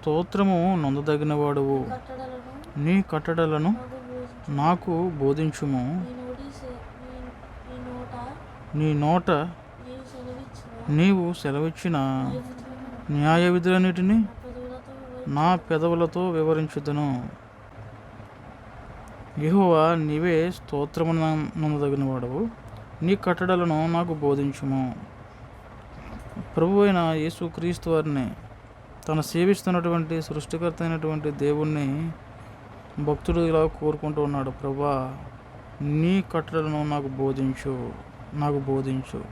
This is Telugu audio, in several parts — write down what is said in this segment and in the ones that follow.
స్తోత్రము నొందదగినవాడువు. నీ కట్టడలను నాకు బోధించుము. నీ నోట నీవు సెలవిచ్చిన న్యాయ విధులన్నిటినీ నా పెదవులతో వివరించుదును. యెహోవా నీవే స్తోత్రము వాడవు నీ కట్టడలను నాకు బోధించుము. ప్రభు అయిన యేసు క్రీస్తు వారిని తను సేవిస్తున్నటువంటి సృష్టికర్త అయినటువంటి దేవుణ్ణి భక్తుడు ఇలా కోరుకుంటూ ఉన్నాడు ప్రభా నీ కట్టడలను నాకు బోధించు నాకు బోధించు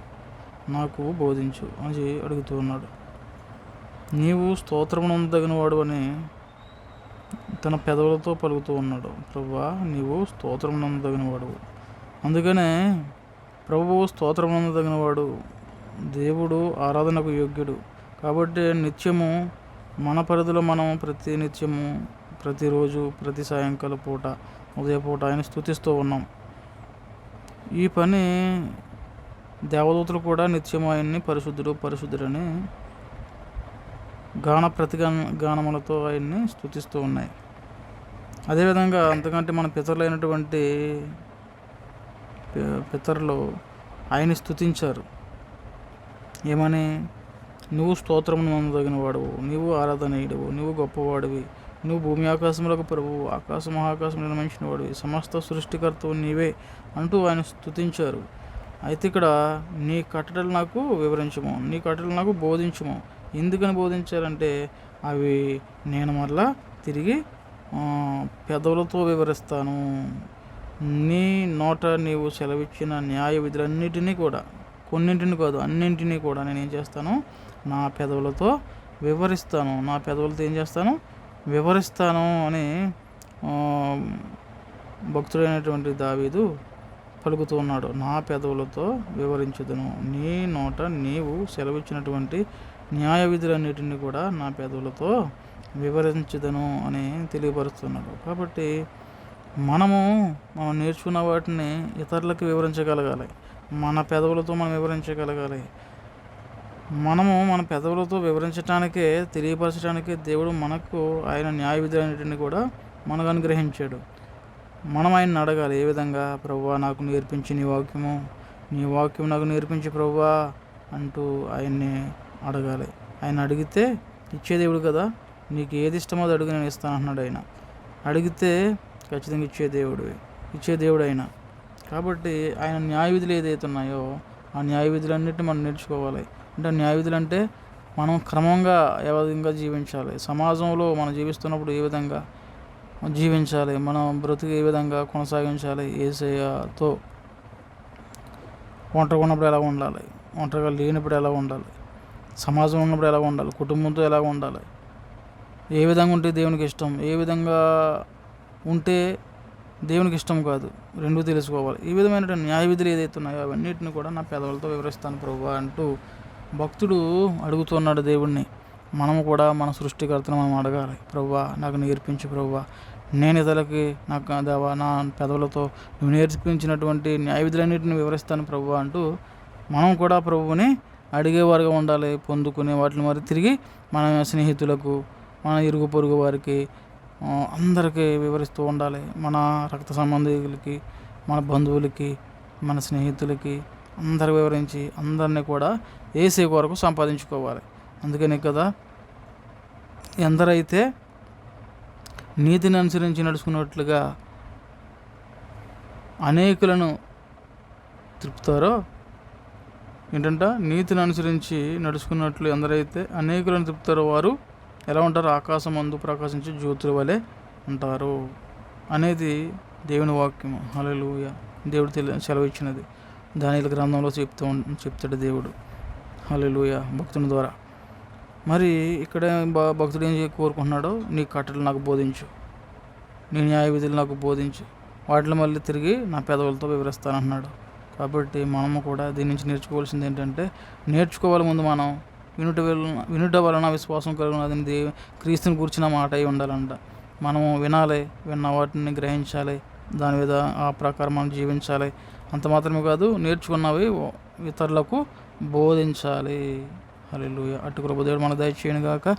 నాకు బోధించు అని అడుగుతూ ఉన్నాడు. నీవు స్తోత్రమునందగిన వాడు అని తన పెదవులతో పలుకుతూ ఉన్నాడు. ప్రభా నీవు స్తోత్రమునందగిన వాడు అందుకనే ప్రభువు స్తోత్రమునందగిన వాడు దేవుడు ఆరాధనకు యోగ్యుడు. కాబట్టి నిత్యము మన పరిధిలో మనం ప్రతి నిత్యము ప్రతిరోజు ప్రతి సాయంకాల పూట ఉదయపూట ఆయన స్థుతిస్తూ ఉన్నాం. ఈ పని దేవదూతలు కూడా నిత్యం ఆయన్ని పరిశుద్ధుడు పరిశుద్ధుడని గాన ప్రతిగా గానములతో ఆయన్ని స్థుతిస్తూ ఉన్నాయి. అదేవిధంగా అంతకంటే మన పితరులైనటువంటి పితరులు ఆయన్ని స్థుతించారు ఏమని? నువ్వు స్తోత్రమును నొందదగిన వాడువు నీవు ఆరాధనీయుడువు. నువ్వు గొప్పవాడివి. నువ్వు భూమి ఆకాశములకు ప్రభువు. ఆకాశ మహాకాశం నిర్మించిన వాడివి సమస్త సృష్టికర్తవు నీవే అంటూ ఆయన స్థుతించారు అయితే ఇక్కడ నీ కట్టడలు నాకు వివరించము. నీ కట్టడలు నాకు బోధించము. ఎందుకని బోధించాలంటే అవి నేను మరలా తిరిగి పెదవులతో వివరిస్తాను. నీ నోట నీవు సెలవిచ్చిన న్యాయ విధులన్నిటినీ కూడా కొన్నింటిని కాదు అన్నింటినీ కూడా నేను ఏం చేస్తాను? నా పెదవులతో వివరిస్తాను. నా పెదవులతో ఏం చేస్తాను? వివరిస్తాను అని భక్తుడైనటువంటి దావీదు పలుకుతూ ఉన్నాడు. నా పెదవులతో వివరించుదును. నీ నోట నీవు సెలవిచ్చినటువంటి న్యాయ విధులన్నిటిని కూడా నా పెదవులతో వివరించుదను అని తెలియపరుస్తున్నాడు. కాబట్టి మనము మనం నేర్చుకున్న వాటిని ఇతరులకు వివరించగలగాలి. మన పెదవులతో మనం వివరించగలగాలి. మనము మన పెదవులతో వివరించటానికే తెలియపరచడానికే దేవుడు మనకు ఆయన న్యాయ విధులన్నిటిని కూడా మనకు అనుగ్రహించాడు. మనం ఆయన్ని అడగాలి ఏ విధంగా? ప్రభువా నాకు నేర్పించి నీ వాక్యము నీ వాక్యం నాకు నేర్పించి ప్రభువా అంటూ ఆయన్ని అడగాలి. ఆయన అడిగితే ఇచ్చే దేవుడు కదా నీకు ఏది ఇష్టమో అది అడుగు నేను ఇస్తాను అంటున్నాడు ఆయన. అడిగితే ఖచ్చితంగా ఇచ్చే దేవుడు ఇచ్చే దేవుడు ఆయన కాబట్టి ఆయన న్యాయ విధులు ఏదైతే ఉన్నాయో ఆ న్యాయ విధులన్నిటిని మనం నేర్చుకోవాలి. అంటే న్యాయ విధులు అంటే మనం క్రమంగా ఏ విధంగా జీవించాలి? సమాజంలో మనం జీవిస్తున్నప్పుడు ఏ విధంగా జీవించాలి? మనం బ్రతుకు ఏ విధంగా కొనసాగించాలి? ఏసయ్యతో ఒంటరిగా ఉన్నప్పుడు ఎలా ఉండాలి? ఒంటరిగా లేనప్పుడు ఎలా ఉండాలి? సమాజంలో ఉన్నప్పుడు ఎలా ఉండాలి? కుటుంబంతో ఎలా ఉండాలి? ఏ విధంగా ఉంటే దేవునికి ఇష్టం? ఏ విధంగా ఉంటే దేవునికి ఇష్టం కాదు? రెండు తెలుసుకోవాలి. ఈ విధమైన న్యాయ విధులు ఏదైతే ఉన్నాయో అవన్నిటిని కూడా నా పెదవులతో వివరిస్తాను ప్రభు అంటూ భక్తుడు అడుగుతున్నాడు దేవుణ్ణి మనము కూడా మన సృష్టికర్తను మనం అడగాలి. ప్రవ్వా నాకు నేర్పించు ప్రవ్వా నేను ఇతరులకి నాకు దేవా నా పెదవులతో నువ్వు నేర్పించినటువంటి న్యాయ విధులన్నింటిని వివరిస్తాను ప్రభు అంటూ మనం కూడా ప్రభువుని అడిగేవారుగా ఉండాలి పొందుకునే వాటిని మరి తిరిగి మన స్నేహితులకు మన ఇరుగు పొరుగు వారికి అందరికీ వివరిస్తూ ఉండాలి. మన రక్త సంబంధికులకి మన బంధువులకి మన స్నేహితులకి అందరు వివరించి అందరినీ కూడా ఏసీ కొరకు సంపాదించుకోవాలి. అందుకనే కదా ఎందరైతే నీతిని అనుసరించి నడుచుకున్నట్లుగా అనేకులను త్రిపుతారో ఏంటంట? నీతిని అనుసరించి నడుచుకున్నట్లు ఎందరైతే అనేకులను త్రిపుతారో వారు ఎలా ఉంటారు? ఆకాశం అందు ప్రకాశించి జ్యోతుల వలె ఉంటారు. అనేది దేవుని వాక్యము. అలలుయ దేవుడు తెలి సెలవిచ్చినది. దానిల గ్రంథంలో చెప్తూ చెప్తాడు దేవుడు. హలోయ భక్తుని ద్వారా. మరి ఇక్కడ భక్తుడు ఏం కోరుకుంటున్నాడు కోరుకుంటున్నాడో? నీ కట్టలు నాకు బోధించు. నీ న్యాయ విధులు నాకు బోధించు. వాటిని మళ్ళీ తిరిగి నా పెదవులతో వివరిస్తానంటున్నాడు. కాబట్టి మనము కూడా దీని నుంచి నేర్చుకోవాల్సింది ఏంటంటే నేర్చుకోవాలి ముందు మనం. వినుట వలన వినుట వలన విశ్వాసం కలుగునది దే క్రీస్తుని గురించిన మాట అయి ఉండాలంట. మనము వినాలి విన్న వాటిని గ్రహించాలి. దాని మీద ఆ ప్రకారం మనం జీవించాలి. అంత మాత్రమే కాదు నేర్చుకున్నవి ఇతరులకు బోధించాలి. హల్లెలూయా. అటు కృప దేవుడు మన దయచేయను గాక.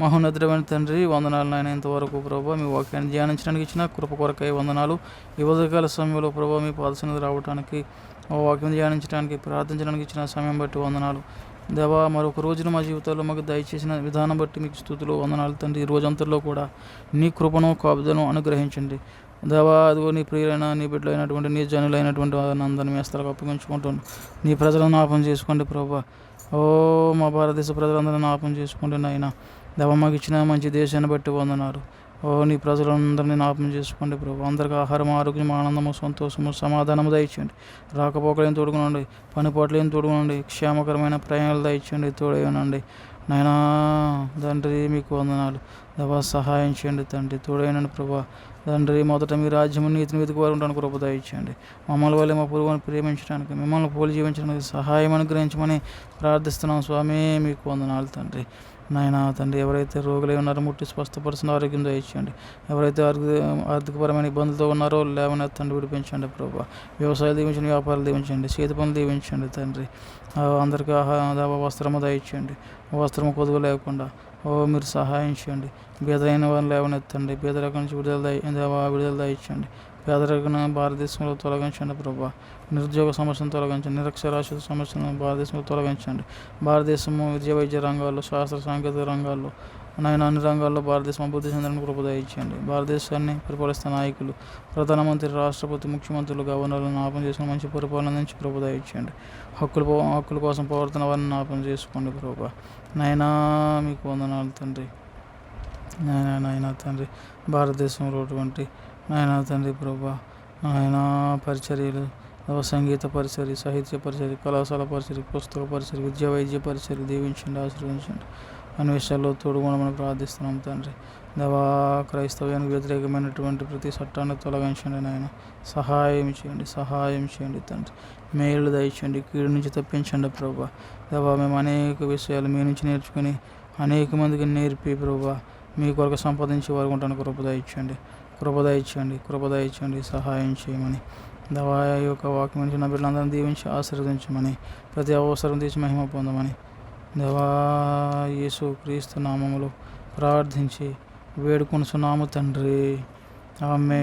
మహోన్నతమైన తండ్రి వందనాలు నాయన. ఇంతవరకు ప్రభావ మీ వాక్యాన్ని ధ్యానించడానికి ఇచ్చిన కృప కొరకై వందనాలు. ఈ ఉదయకాల సమయంలో ప్రభావ మీ పాదసన్నిధి రావడానికి ఆ వాక్యం ధ్యానించడానికి ప్రార్థించడానికి ఇచ్చిన సమయం బట్టి వందనాలు. దేవా మరొక రోజున మా జీవితాల్లో మాకు దయచేసిన విధానం బట్టి మీకు స్థుతులు వందనాలు తండ్రి. ఈ రోజంతలో కూడా నీ కృపను కాపుదను అనుగ్రహించండి. దేవా అదిగో నీ ప్రియులైన నీ బిడ్డలైనటువంటి నీ జనులైనటువంటి వారిని మీ స్థలకు అప్పగించుకుంటాను నీ ప్రజలను జ్ఞాపం చేసుకోండి ప్రభా. ఓ మా భారతదేశ ప్రజలందరినీ జ్ఞాపం చేసుకోండి నాయన. దేవ మాకు ఇచ్చిన మంచి దేశాన్ని బట్టి వందనారు ఓ నీ ప్రజలందరినీ జ్ఞాపం చేసుకోండి ప్రభు. అందరికీ ఆహారం ఆరోగ్యం ఆనందము సంతోషము సమాధానము దయచేయండి. రాకపోకలేని తోడుకునండి. పనిపాట్లేని తోడుకునండి. క్షేమకరమైన ప్రయాణాలు దయచేయండి తోడేయనండి నాయనా తండ్రి మీకు వందనాలు. దవా సహాయం చేయండి తండ్రి. తోడైనండి ప్రభా. తండ్రి మొదట మీ రాజ్యము నీతిని వెతుకు వారు ఉండడానికి కృప దయచేయండి మమ్మల్ని వాళ్ళే మా పురుగుని ప్రేమించడానికి మిమ్మల్ని పోలి జీవించడానికి సహాయం అనుగ్రహించమని ప్రార్థిస్తున్నాం. స్వామి మీకు వందనాలు తండ్రి. నాయన తండ్రి ఎవరైతే రోగులై ఉన్నారో ముట్టి స్వస్థపరిచిన ఆరోగ్యం దయచేయండి ఎవరైతే ఆర్థిక ఆర్థికపరమైన ఇబ్బందులతో ఉన్నారో లేవనెత్తండి విడిపించండి ప్రభా. వ్యవసాయాలు దీవించండి వ్యాపారాలు దీవించండి చేతి పనులు దీవించండి తండ్రి. అందరికీ ఆహార వస్త్రము దయచేయండి. వస్త్రము కొదువు లేకుండా ఓ మీరు సహాయం చేయండి. బీదలైన వారిని లేవనెత్తండి. బీదరకం నుంచి విడుదల దయ విడుదల దయచేయండి. పేదరికను భారతదేశంలో తొలగించండి ప్రభా. నిరుద్యోగ సమస్యను తొలగించండి. నిరక్షరాస్యత సమస్యలను భారతదేశంలో తొలగించండి. భారతదేశము విద్య వైద్య రంగాల్లో శాస్త్ర సాంకేతిక రంగాల్లో నాయన అన్ని రంగాల్లో భారతదేశం అభివృద్ధి చెందడానికి కృపదయించండి భారతదేశాన్ని పరిపాలిస్తున్న నాయకులు ప్రధానమంత్రి రాష్ట్రపతి ముఖ్యమంత్రులు గవర్నర్లు జ్ఞాపం చేసుకుని మంచి పరిపాలన నుంచి కృపదయించండి దయచేయండి. హక్కుల హక్కుల కోసం పోరాడుతున్న వారిని జ్ఞాపం చేసుకోండి ప్రభా. నాయనా మీకు వందనాలు తండ్రి. నాయన నాయన తండ్రి. భారతదేశంలో అటువంటి నాయన తండ్రి ప్రభా ఆయన పరిచర్యలు సంగీత పరిచర్య సాహిత్య పరిచర్య కళాశాల పరిచర్య పుస్తక పరిచర్య విద్యా వైద్య పరిచర్య దీవించండి ఆశీర్వదించండి. అన్ని విషయాల్లో తోడుకోవడమని ప్రార్థిస్తున్నాం తండ్రి. దేవా క్రైస్తవ్యానికి వ్యతిరేకమైనటువంటి ప్రతి చట్టాన్ని తొలగించండి నాయన. సహాయం చేయండి సహాయం చేయండి తండ్రి. మేలు దయచేయండి కీడు నుంచి తప్పించండి ప్రభా. దేవా మేము అనేక విషయాలు మీ నుంచి నేర్చుకుని అనేక మందికి నేర్పి ప్రభా. మీ కొరకు సంపాదించి వారు ఉంటాను కృప ఇచ్చండి కృపదయించండి కృపదయించండి సహాయం చేయమని. దవా యొక్క వాక్యం నుంచి నా బిడ్డలందరినీ దీవించి ఆశీర్వదించమని ప్రతి అవసరం తీసి మహిమ పొందమని. దవా యేసు క్రీస్తు నామములో ప్రార్థించి వేడుకొనుచున్నాము తండ్రి. ఆమె